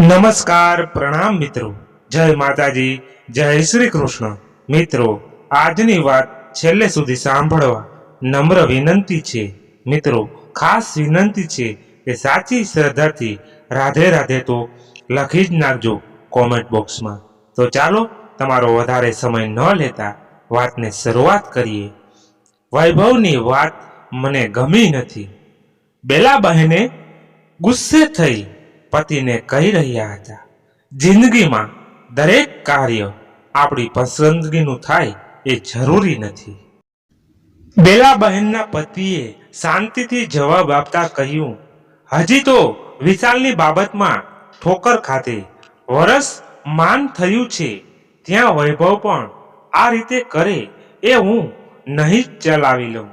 નમસ્કાર પ્રણામ મિત્રો. જય માતાજી, જય શ્રી કૃષ્ણ. મિત્રો, આજની વાત છેલ્લે સુધી સાંભળવા નમ્ર વિનંતી છે. મિત્રો, ખાસ વિનંતી છે કે સાચી શ્રદ્ધાથી રાધે રાધે તો લખી જ નાખજો કોમેન્ટ બોક્સમાં. તો ચાલો, તમારો વધારે સમય ન લેતા વાતને શરૂઆત કરીએ. વૈભવની વાત મને ગમી નથી. બેલા બહેને ગુસ્સે થઈ પતિને કહી રહ્યા હતા, જિંદગીમાં દરેક કાર્ય આપણી પસંદગીનું થાય એ જરૂરી નથી. બેલા બહેનના પતિએ શાંતિથી જવાબ આપતા કહ્યું, હજી તો વિશાલની બાબતમાં ઠોકર ખાતે વરસ માન થયું છે, ત્યાં વૈભવ પણ આ રીતે કરે એ હું નહીં ચલાવી લઉં.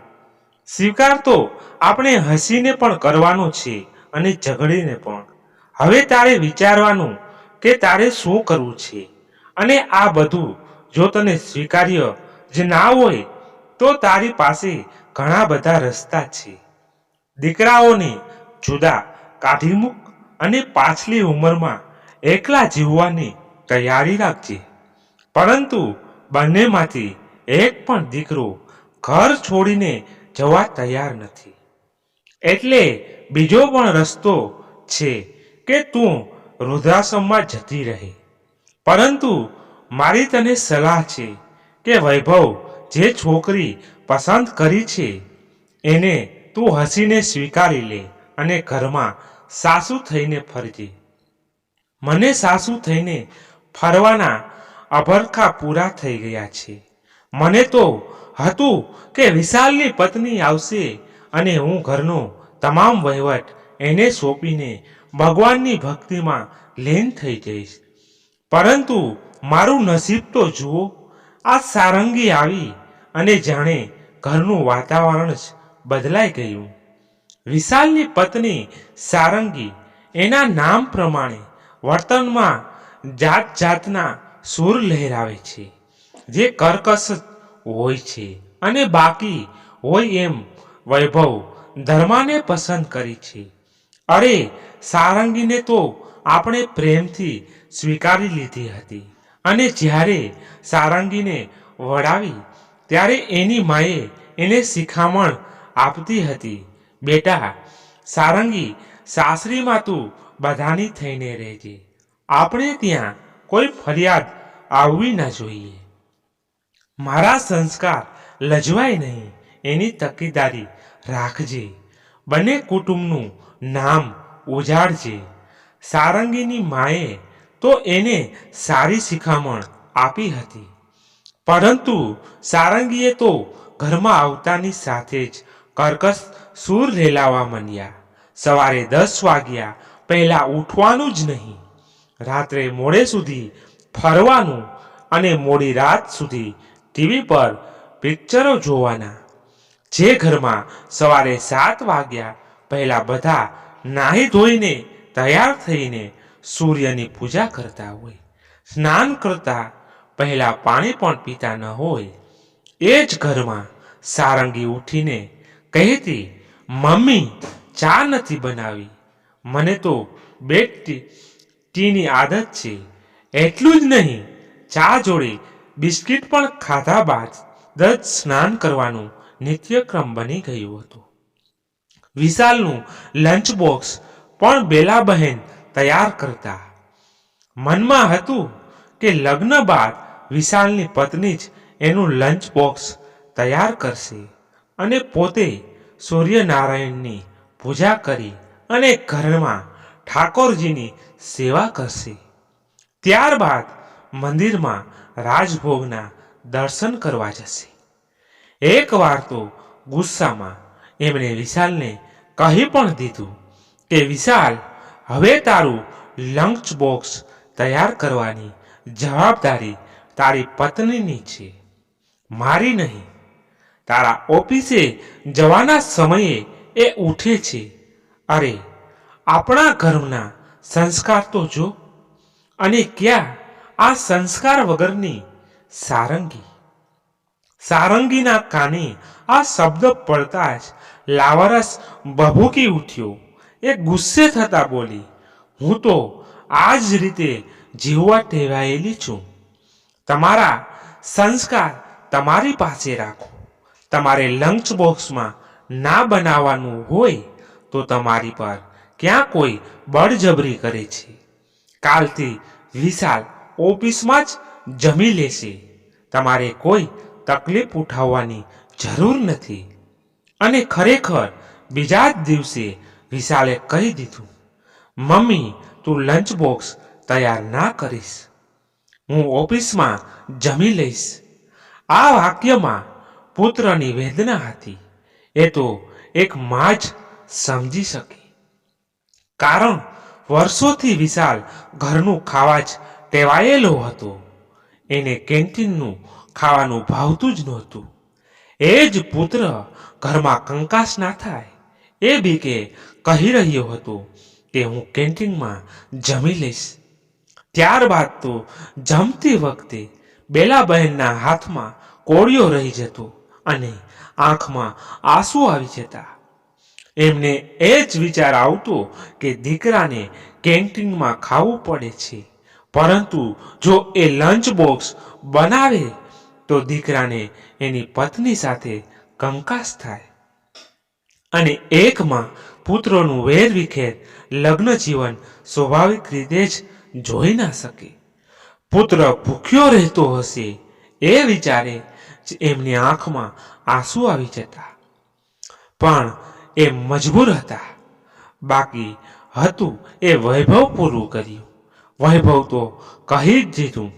સ્વીકાર તો આપણે હસીને પણ કરવાનો છે અને ઝઘડીને પણ. હવે તારે વિચારવાનું કે તારે શું કરવું છે? અને આ બધું જો તને સ્વીકાર્ય જ ના હોય, તો તારી પાસે ઘણા બધા રસ્તા છે. દીકરાઓને જુદા કાઢી અને પાછલી ઉંમરમાં એકલા જીવવાની તૈયારી રાખજે. પરંતુ બંનેમાંથી એક પણ દીકરો ઘર છોડીને જવા તૈયાર નથી. એટલે બીજો પણ રસ્તો છે કે તું વૃદ્ધાશ્રમમાં જતી રહે. પરંતુ મારી તને સલાહ છે કે વૈભવ, જે છોકરી પસંદ કરી છે, એને તું હસીને સ્વીકારી લે અને ઘરમાં સાસુ થઈને ફરજે. મને સાસુ થઈને ફરવાના અભરખા પૂરા થઈ ગયા છે. મને તો હતું કે વિશાલની પત્ની આવશે અને હું ઘરનો તમામ વહીવટ એને સોંપીને ભગવાનની ભક્તિમાં લીન થઈ જઈશ. પરંતુ મારું નસીબ તો જુઓ, આ સારંગી આવી અને જાણે ઘરનું વાતાવરણ જ બદલાઈ ગયું. વિશાલની પત્ની સારંગી એના નામ પ્રમાણે વર્તનમાં જાત જાતના સૂર લહેરાવે છે, જે કર્કશ હોય છે અને બાકી હોય એમ વૈભવ ધર્માને પસંદ કરી છે. અરે, સારંગીને તો આપણે પ્રેમથી સ્વીકારી લીધી હતી. અને જ્યારે સારંગીને વળાવી ત્યારે એની માએ એને શિખામણ આપતી હતી. બેટા, સારંગી, સાસરીમાં તું બધાની થઈને રહેજે. આપણે ત્યાં કોઈ ફરિયાદ આવવી ના જોઈએ. મારા સંસ્કાર લજવાય નહીં. એની તકેદારી રાખજે. બંને કુટુંબનું નામ ઉજાડજે. સારંગીની માએ તો એને સારી શિખામણ આપી હતી. પરંતુ સારંગીએ તો ઘરમાં આવતાની સાથે જ કર્કશ સૂર રેલાવા માંડ્યા. સવારે દસ વાગ્યા પહેલા ઉઠવાનું જ નહીં. રાત્રે મોડે સુધી ફરવાનું અને મોડી રાત સુધી ટીવી પર પિક્ચરો જોવાના. જે ઘરમાં સવારે સાત વાગ્યા પહેલા બધા નાહી ધોઈને તૈયાર થઈને સૂર્યની પૂજા કરતા હોય. સ્નાન કરતા પહેલા પાણી પણ પીતા ન હોય. એ જ ઘરમાં સારંગી ઉઠીને કહેતી, મમ્મી, ચા નથી બનાવી. મને તો બે ટીની આદત છે. એટલું જ નહીં, ચા જોડે બિસ્કિટ પણ ખાધા બાદ દજ સ્નાન કરવાનું નિત્યક્રમ બની ગયું હતું. વિશાલનું લંચ બોક્સ પણ બેલાબહેન તૈયાર કરતા. મનમાં હતું કે લગ્ન બાદ વિશાલની પત્ની જ એનું લંચ બોક્સ તૈયાર કરશે અને પોતે સૂર્યનારાયણની પૂજા કરી અને ઘરમાં ઠાકોરજીની સેવા કરશે. ત્યારબાદ મંદિરમાં રાજભોગના દર્શન કરવા જશે. એકવાર તો ગુસ્સામાં એમણે વિશાલને કહી પણ દીધું કે, વિશાલ, હવે તારું લંચ બોક્સ તૈયાર કરવાની જવાબદારી તારી પત્નીની છે. મારી નહીં. તારા ઓફિસે જવાના સમયે એ ઉઠે છે. અરે, આપણા ઘરના સંસ્કાર તો જો. અને ક્યાં આ સંસ્કાર વગરની સારંગી. સારંગીના કાને આ શબ્દ પડતા જ લાવારસ ભભૂકી ઉઠ્યો. એ ગુસ્સે થતા બોલી, હું તો આ જ રીતે જીવવા ટેવાયેલી છું. તમારા સંસ્કાર તમારી પાસે રાખો. તમારે લંચ બોક્સમાં ના બનાવવાનું હોય તો તમારી પર ક્યાં કોઈ બળજબરી કરે છે. કાલથી વિશાલ ઓફિસમાં જ જમી લેશે. તમારે કોઈ તકલીફ ઉઠાવવાની જરૂર નથી. અને ખરેખર બીજા જ દિવસે વિશાલે કહી દીધું, મમ્મી, તું લંચ બોક્સ તૈયાર ના કરીશ. હું ઓફિસમાં જમી લઈશ. આ વાક્યમાં પુત્રની વેદના હતી. એ તો એક મા જ સમજી શકી. કારણ વર્ષોથી વિશાલ ઘરનું ખાવા જ ટેવાયેલો હતો. એને કેન્ટીનનું ખાવાનું ભાવતું જ નહોતું. એ જ પુત્ર ઘરમાં કંકાસ ના થાય, એ બીકે કહી રહ્યો હતો કે હું કેન્ટીનમાં જમી લઈશ. ત્યારબાદ તો જમતી વખતે બેલાબહેનના હાથમાં કોળિયો રહી જતો અને આંખમાં આંસુ આવી જતા. એમને એ જ વિચાર આવતો કે દીકરાને કેન્ટીનમાં ખાવું પડે છે. પરંતુ જો એ લંચ બોક્સ બનાવે તો દીકરાને એની પત્ની સાથે કંકાસ થાય. અને એકમાં પુત્રોનું વેરવિખેર લગ્ન જીવન સ્વાભાવિક રીતે જ જોઈ ના શકે. પુત્ર ભૂખ્યો રહેતો હશે એ વિચારે જ એમની આંખમાં આંસુ આવી જતા. પણ એ મજબૂર હતા. બાકી હતું એ વૈભવ પૂરું કર્યું. વૈભવ તો કહી જ દીધું,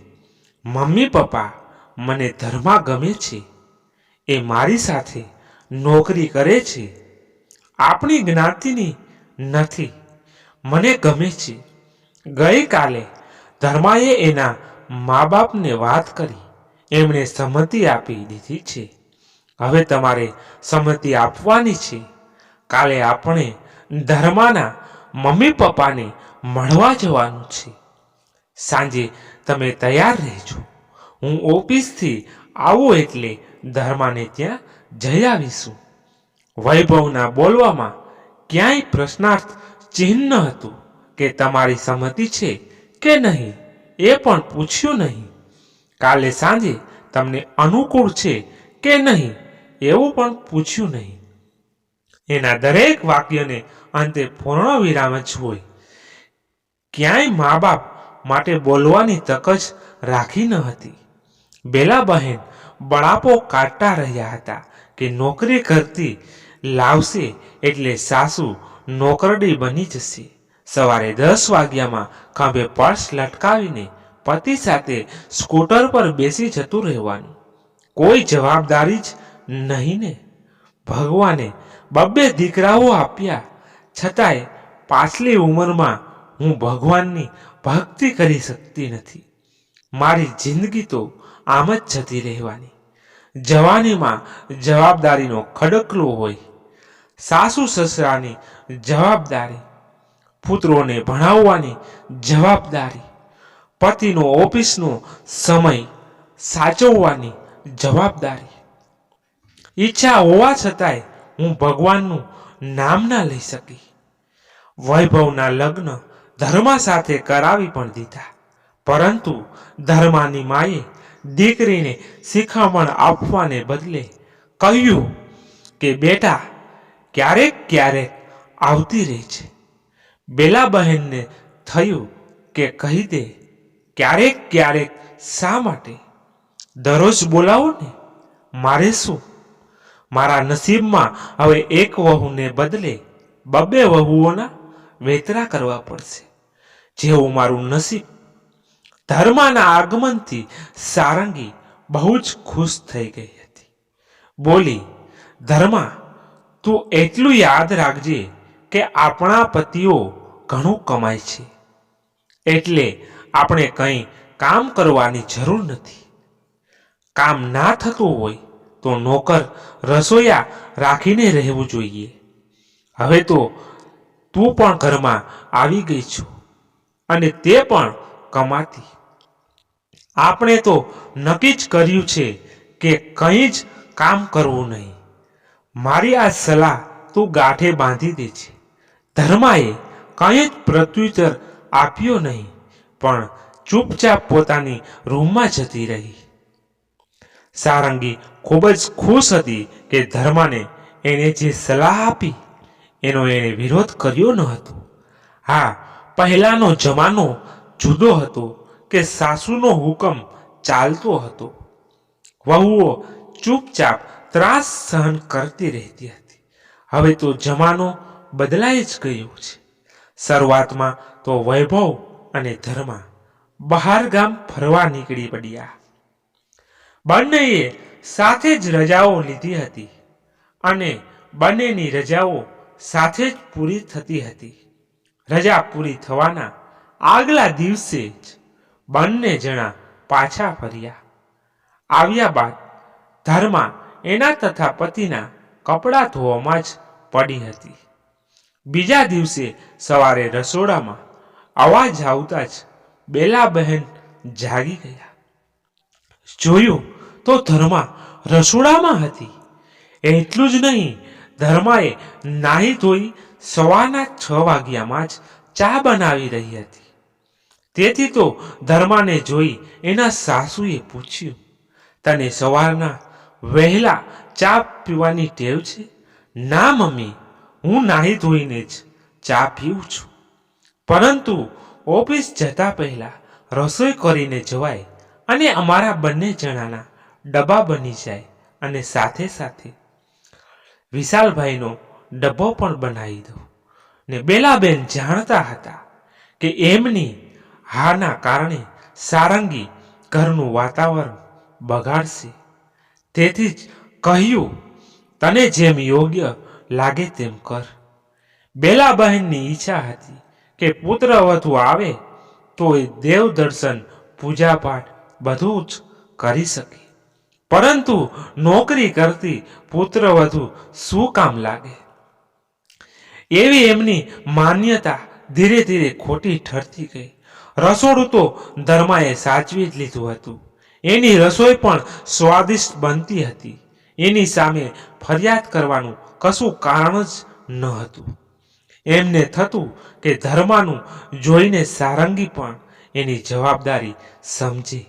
મમ્મી પપ્પા, મને ધર્મા ગમે છે. એ મારી સાથે નોકરી કરે છે. આપણી જ્ઞાતિની નથી. મને ગમે છે. ગઈકાલે ધર્માએ એના મા બાપને વાત કરી. એમણે સંમતિ આપી દીધી છે. હવે તમારે સંમતિ આપવાની છે. કાલે આપણે ધર્માના મમ્મી પપ્પાને મળવા જવાનું છે. સાંજે તમે તૈયાર રહેજો. હું ઓફિસથી આવું એટલે ધર્માને ત્યાં જઈ આવીશું વૈભવના બોલવામાં ક્યાંય પ્રશ્નાર્થ ચિહ્ન હતું કે તમારી સંમતિ છે કે નહીં એ પણ પૂછ્યું નહીં. કાલે સાંજે તમને અનુકૂળ છે કે નહીં એવું પણ પૂછ્યું નહીં. એના દરેક વાક્યને અંતે પૂર્ણ વિરામ જ હોય. ક્યાંય મા બાપ માટે બોલવાની તક જ રાખી ન હતી. બેલા બહેન બળાપો કાઢતા રહ્યા હતા કે નોકરી કરતી લાવશે એટલે સાસુ નોકરડી બની જશે. સવારે દસ વાગ્યામાં ખંભે પર્સ લટકાવીને પતિ સાથે સ્કૂટર પર બેસી જતું રહેવાનું. કોઈ જવાબદારી જ નહીં ને. ભગવાને બબ્બે દીકરાઓ આપ્યા. છતાંય પાછલી ઉંમરમાં હું ભગવાનની ભક્તિ કરી શકતી નથી. મારી જિંદગી તો આમ જ જતી રહેવાની. જવાનીમાં જવાબદારીનો ખડકલો હોય. સાસુ સસરાની જવાબદારી, પુત્રોને ભણાવવાની જવાબદારી, પતિનો ઓફિસનો સમય સાચવવાની જવાબદારી. ઈચ્છા હોવા છતાંય હું ભગવાનનું નામ ના લઈ શકી. વૈભવના લગ્ન ધર્મા સાથે કરાવી પણ દીધા. પરંતુ ધર્માની માએ દીકરીને શિખામણ આપવાને બદલે કહ્યું કે, બેટા, ક્યારેક ક્યારેક આવતી રહે છે. બેલા બહેનને થયું કે કહી દે, ક્યારેક ક્યારેક શા માટે? દરરોજ બોલાવો ને, મારે શું? મારા નસીબમાં હવે એક વહુને બદલે બબ્બે વહુઓના વેતરા કરવા પડશે. જેવું મારું નસીબ ધર્માના આગમનથી સારંગી બહુ જ ખુશ થઈ ગઈ હતી. બોલી, ધર્મા, તું એટલું યાદ રાખજે કે આપણા પતિઓ ઘણું કમાય છે. એટલે આપણે કંઈ કામ કરવાની જરૂર નથી. કામ ના થતું હોય તો નોકર રસોઈયા રાખીને રહેવું જોઈએ. હવે તો તું પણ ઘરમાં આવી ગઈ છું અને તે પણ કમાતી. આપણે તો નક્કી જ કર્યું છે કે કંઈ જ કામ કરવું નહીં. મારી આ સલાહ તું ગાંઠે બાંધી દે છે. ધર્માએ કંઈ જ પ્રત્યુત્તર આપ્યો નહીં, પણ ચૂપચાપ પોતાની રૂમમાં જતી રહી. સારંગી ખૂબ જ ખુશ હતી કે ધર્માને એણે જે સલાહ આપી, એનો એણે વિરોધ કર્યો ન હતો. હા, પહેલાનો જમાનો જુદો હતો કે સાસુનો હુકમ ચાલતો હતો. વહુઓ ચૂપચાપ ત્રાસ સહન કરતી રહેતી હતી. હવે તો જમાનો બદલાઈ જ ગયો છે. શરૂઆતમાં તો વૈભવ અને ધર્મા બહાર ગામ ફરવા નીકળી પડ્યા. બંનેએ સાથે જ રજાઓ લીધી હતી અને બંનેની રજાઓ સાથે જ પૂરી થતી હતી. રજા પૂરી થવાના આગલા દિવસે જ બંને જણા પાછા ફર્યા. આવ્યા બાદ ધર્મા એના તથા પતિના કપડાં ધોવામાં જ પડી હતી. બીજા દિવસે સવારે રસોડામાં અવાજ આવતા જ બેલા બહેન જાગી ગયા. જોયું, તો ધર્મા રસોડામાં હતી. એટલું જ નહીં, ધર્માએ નાહી ધોઈ સવારના છ વાગ્યામાં જ ચા બનાવી રહી હતી. તેથી તો ધર્માને જોઈ એના સાસુએ પૂછ્યું, તને સવારના વહેલા ચા પીવાની ટેવ છે? ના, મમ્મી, હું નાહી ધોઈને જ ચા પીઉં છું. પરંતુ ઓફિસ જતા પહેલા રસોઈ કરીને જવાય અને અમારા બંને જણાના ડબ્બા બની જાય અને સાથે સાથે વિશાલભાઈનો ડબ્બો પણ બનાવી દઉં. ને બેલાબેન જાણતા હતા કે એમની હાના કારણે સારંગી ઘરનું વાતાવરણ બગાડશે. તેથી જ કહ્યું, તને જેમ યોગ્ય લાગે તેમ કર. બેલાબહેનની ઈચ્છા હતી કે પુત્ર વધુ આવે તો એ દેવ દર્શન, પૂજાપાઠ બધું જ કરી શકે. પરંતુ નોકરી કરતી પુત્ર વધુ શું કામ લાગે? એવી એમની માન્યતા ધીરે ધીરે ખોટી ઠરતી ગઈ. રસોડું તો ધર્માએ સાચવી જ લીધું હતું. એની રસોઈ પણ સ્વાદિષ્ટ બનતી હતી. એની સામે ફરિયાદ કરવાનું કશું કારણ જ ન હતું. એમને થતું કે ધર્માનું જોઈને સારંગી પણ એની જવાબદારી સમજી.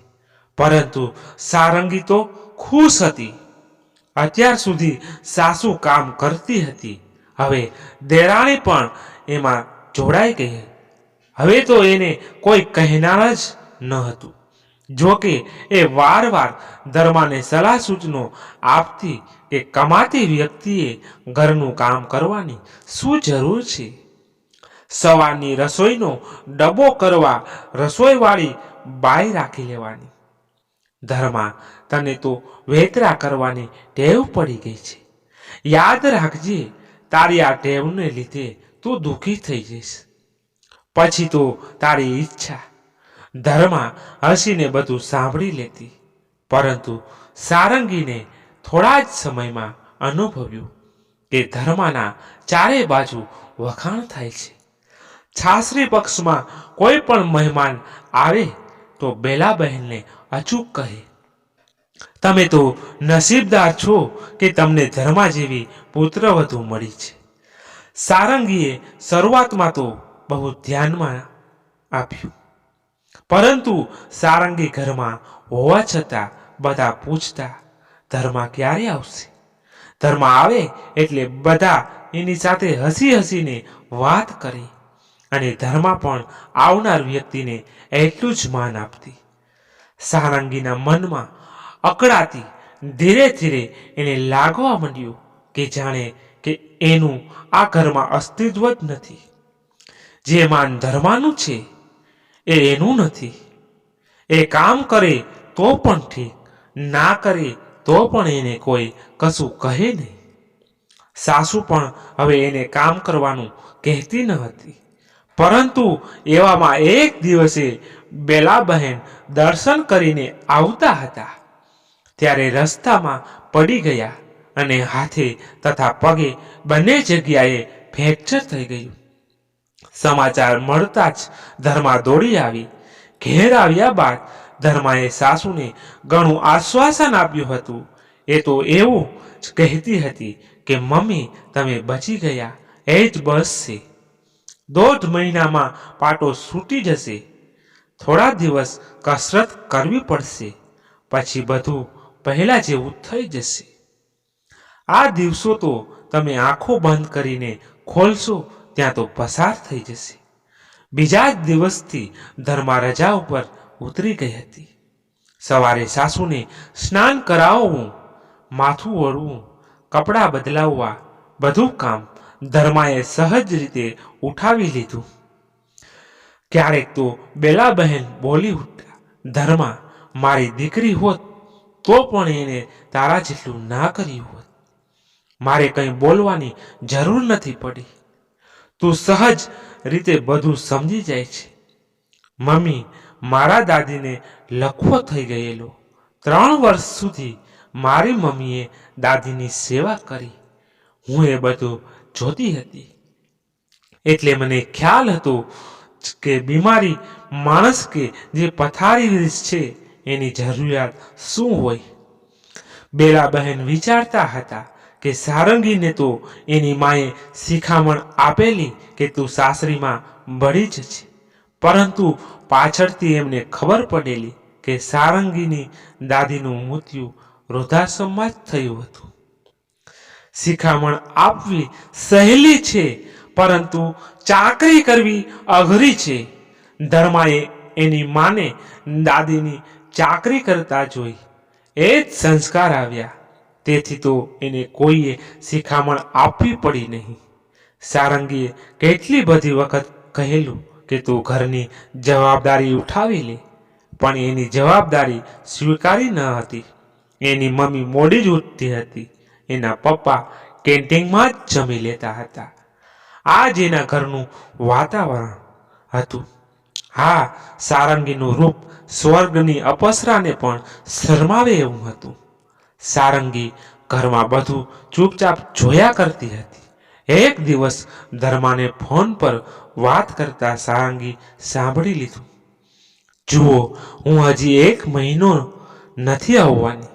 પરંતુ સારંગી તો ખુશ હતી. અત્યાર સુધી સાસુ કામ કરતી હતી. હવે દેરાણી પણ એમાં જોડાઈ ગઈ હવે તો એને કોઈ કહેનાર જ ન હતું. જોકે એ વારવાર ધર્માને સલાહ સૂચનો આપતી કે કમાતી વ્યક્તિએ ઘરનું કામ કરવાની શું જરૂર છે? સવારની રસોઈનો ડબ્બો કરવા રસોઈવાળી બાઈ રાખી લેવાની. ધર્મા, તને તો વેતરા કરવાની ટેવ પડી ગઈ છે. યાદ રાખજે, તારી આ ટેવને લીધે તું દુઃખી થઈ જઈશ. પછી તો તારી ઈચ્છા, ધર્મા હસીને બધું સાંભળી લેતી. પરંતુ સારંગીને થોડા જ સમયમાં અનુભવ્યું કે ધર્માના ચારે બાજુ વખાણ થાય છે. છાસરી પક્ષમાં કોઈ પણ મહેમાન આવે તો બેલાબહેનને અચૂક કહે. તમે તો નસીબદાર છો કે તમને ધર્મા જેવી પુત્રવધુ મળી છે. સારંગીએ શરૂઆતમાં તો બહુ ધ્યાનમાં આપ્યું. પરંતુ સારંગી ઘરમાં હોવા છતાં બધા પૂછતા, ધર્મા ક્યારે આવશે? ધર્મ આવે એટલે બધા એની સાથે હસી હસીને વાત કરી અને ધર્મા પણ આવનાર વ્યક્તિને એટલું જ માન આપતી. સારંગીના મનમાં અકળાતી ધીરે ધીરે એને લાગવા માંડ્યું કે જાણે કે એનું આ ઘરમાં અસ્તિત્વ જ નથી. જે માન ધરવાનું છે, એ એનું નથી. એ કામ કરે તો પણ ઠીક, ના કરે તો પણ એને કોઈ કશું કહે નહીં. સાસુ પણ હવે એને કામ કરવાનું કહેતી ન હતી. પરંતુ એવામાં એક દિવસે બેલાબહેન દર્શન કરીને આવતા હતા. ત્યારે રસ્તામાં પડી ગયા અને હાથે તથા પગે બંને જગ્યાએ ફ્રેક્ચર થઈ ગયું. સમાચાર મળતા જ ધર્મા દોડી આવી. ઘેર આવ્યા બાદ ધર્માએ સાસુને ઘણું આશ્વાસન આપ્યું હતું. એ તો એવું જ કહેતી હતી કે, મમ્મી, તમે બચી ગયા. એ જ બસ દોઢ મહિનામાં પાટો છૂટી જશે. થોડા દિવસ કસરત કરવી પડશે. પછી બધું પહેલા જેવું થઈ જશે. આ દિવસો તો તમે આંખો બંધ કરીને ખોલશો ત્યાં તો પસાર થઈ જશે. બીજા જ દિવસથી ધર્મા રજા ઉપર ઉતરી ગઈ હતી. સવારે સાસુને સ્નાન કરાવવું, માથું ઓળવું કપડાં બદલાવવા, બધું કામ ધર્માએ સહજ રીતે ઉઠાવી લીધું. ક્યારેક તો બેલા બહેન બોલી ઉઠ્યા, ધર્મા, મારી દીકરી હોત, તો પણ એને તારા જેટલું ના કર્યું હોત. મારે કંઈ બોલવાની જરૂર નથી પડી. તું સહજ રીતે બધું સમજી જાય છે. મમ્મી, મારા દાદીને લખવો થઈ ગયેલો. ત્રણ વર્ષ સુધી મારી મમ્મીએ દાદીની સેવા કરી. હું એ બધું જોતી હતી. એટલે મને ખ્યાલ હતો કે બીમારી માણસ કે જે પથારી છે, એની જરૂરિયાત શું હોય? બેલા બહેન વિચારતા હતા. કે સારંગીને તો એની માએ શિખામણ આપેલી કે તું સાસરીમાં ભળી જ છે. પરંતુ પાછળથી એમને ખબર પડેલી કે સારંગીની દાદીનું મૃત્યુ વૃદ્ધાશ્રમમાં જ થયું હતું. શિખામણ આપવી સહેલી છે, પરંતુ ચાકરી કરવી અઘરી છે. ધર્માએ એની માને દાદીની ચાકરી કરતા જોઈ. એ જ સંસ્કાર આવ્યા. તેથી તો એને કોઈએ શિખામણ આપવી પડી નહીં. સારંગીએ કેટલી બધી વખત કહેલું કે તું ઘરની જવાબદારી ઉઠાવી લે, પણ એની જવાબદારી સ્વીકારી ન હતી. એની મમ્મી મોડી જ ઉઠતી હતી. એના પપ્પા કેન્ટીનમાં જ જમી લેતા હતા. આ જ એના ઘરનું વાતાવરણ હતું. હા, સારંગીનું રૂપ સ્વર્ગની અપસરાને પણ શરમાવે એવું હતું. સારંગી ઘરમાં બધું ચૂપચાપ જોયા કરતી હતી. એક દિવસ ધર્માને ફોન પર વાત કરતા સારંગી સાંભળી લીધું. જુઓ, હું હજી એક મહિનો નથી આવવાની.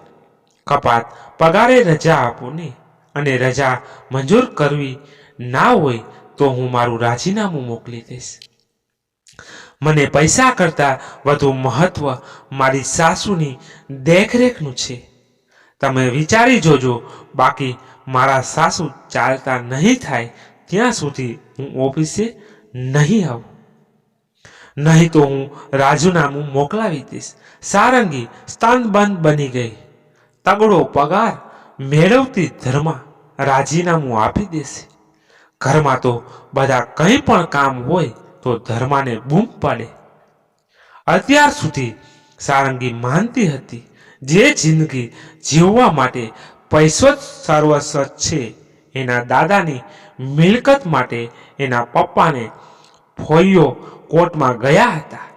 કપાત પગારે રજા આપો ને, અને રજા મંજૂર કરવી ના હોય તો હું મારું રાજીનામું મોકલી દઈશ. મને પૈસા કરતાં વધુ મહત્વ મારી સાસુની દેખરેખનું છે. તમે વિચારી જોજો, બાકી મારા સાસુ ચાલતા નહીં થાય, ત્યાં સુધી હું ઓફિસે નહીં આવું. નહીં તો હું રાજુનામું મોકલાવી દઈશ. સારંગી સ્તનબંધ બની ગઈ. તગડો પગાર મેળવતી ધર્મા રાજીનામું આપી દેશે. ઘરમાં તો બધા કંઈ પણ કામ હોય તો ધર્માને બૂમ પાડે. અત્યાર સુધી સારંગી માનતી હતી. જે જિંદગી જીવવા માટે પૈસો જ સર્વસ્વ છે, એના દાદાની મિલકત માટે એના પપ્પાને ફોઈઓ કોર્ટમાં ગયા હતા.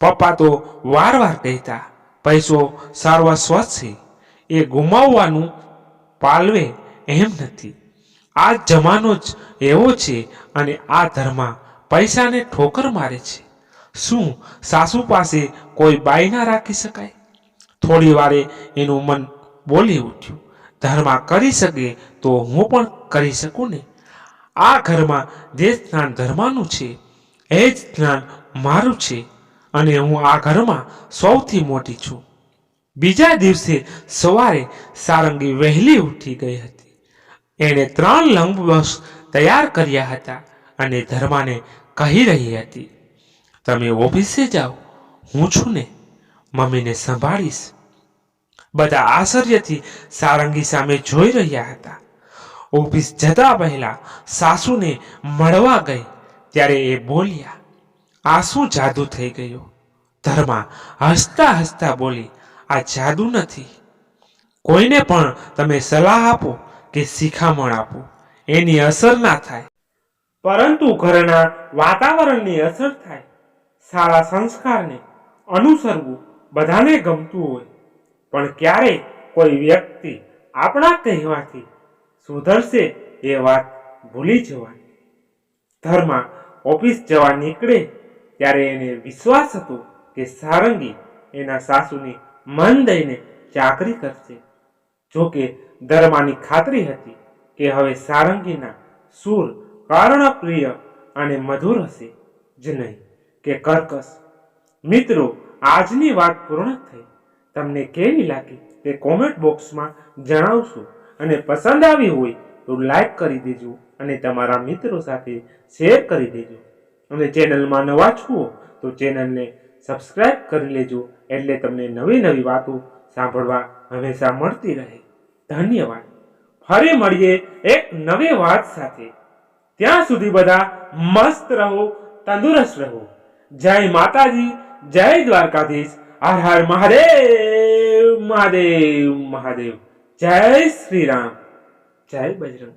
પપ્પા તો વાર વાર કહેતા, પૈસો સર્વસ્વ છે, એ ગુમાવવાનું પાલવે એમ નથી. આ જમાનો જ એવો છે અને આ ધર્મા પૈસાને ઠોકર મારે છે. શું સાસુ પાસે કોઈ બાઈ ના રાખી શકાય? થોડી વારે એનું મન બોલી ઉઠ્યું. ધર્મા કરી શકે તો હું પણ કરી શકું ને? આ ઘરમાં જે સ્નાન ધર્માનું છે, એ જ જ્ઞાન મારું છે અને હું આ ઘરમાં સૌથી મોટી છું. બીજા દિવસે સવારે સારંગી વહેલી ઉઠી ગઈ હતી. એણે ત્રણ લંબવશ તૈયાર કર્યા હતા અને ધર્માને કહી રહી હતી, તમે ઓફિસે જાઓ, હું છું ને. મમ્મીને સંભાળીશ. બધા આશ્ચર્યથી સારંગી સામે જોઈ રહ્યા હતા. ઓફિસ જતા પહેલા સાસુને મળવા ગઈ, ત્યારે એ બોલ્યા આ શું જાદુ થઈ ગયો. ધર્મા હસતા હસતા બોલી, આ જાદુ નથી. કોઈને પણ તમે સલાહ આપો કે શિખામણ આપો. એની અસર ના થાય. પરંતુ ઘરના વાતાવરણની અસર થાય. સારા સંસ્કારને અનુસરવું બધાને ગમતું હોય. પણ ક્યારેય કોઈ વ્યક્તિ આપણા કહેવાથી સુધરશે એ વાત ભૂલી જવાની. ધર્મા ઓફિસ જવા નીકળે ત્યારે એને વિશ્વાસ હતો કે સારંગી એના સાસુની મન દઈને ચાકરી કરશે. જોકે ધર્માની ખાતરી હતી કે હવે સારંગીના સુર કારણપ્રિય અને મધુર હશે જ નહીં. કે કર્કશ મિત્રો આજની વાત પૂર્ણ થઈ. તમને કેવી લાગી તે કોમેન્ટ બોક્સમાં જણાવશો. અને પસંદ આવી હોય તો લાઈક કરી દેજો અને તમારા મિત્રો સાથે શેર કરી દેજો. અને ચેનલમાં નવા છો તો ચેનલને સબસ્ક્રાઈબ કરી લેજો એટલે તમને નવી નવી વાતો સાંભળવા હંમેશા મળતી રહે. ધન્યવાદ. ફરી મળીએ એક નવી વાત સાથે. ત્યાં સુધી બધા મસ્ત રહો, તંદુરસ્ત રહો. જય માતાજી જય દ્વારકાધીશ. હર હર મહાદેવ મહાદેવ મહાદેવ. જય શ્રી રામ. જય બજરંગ.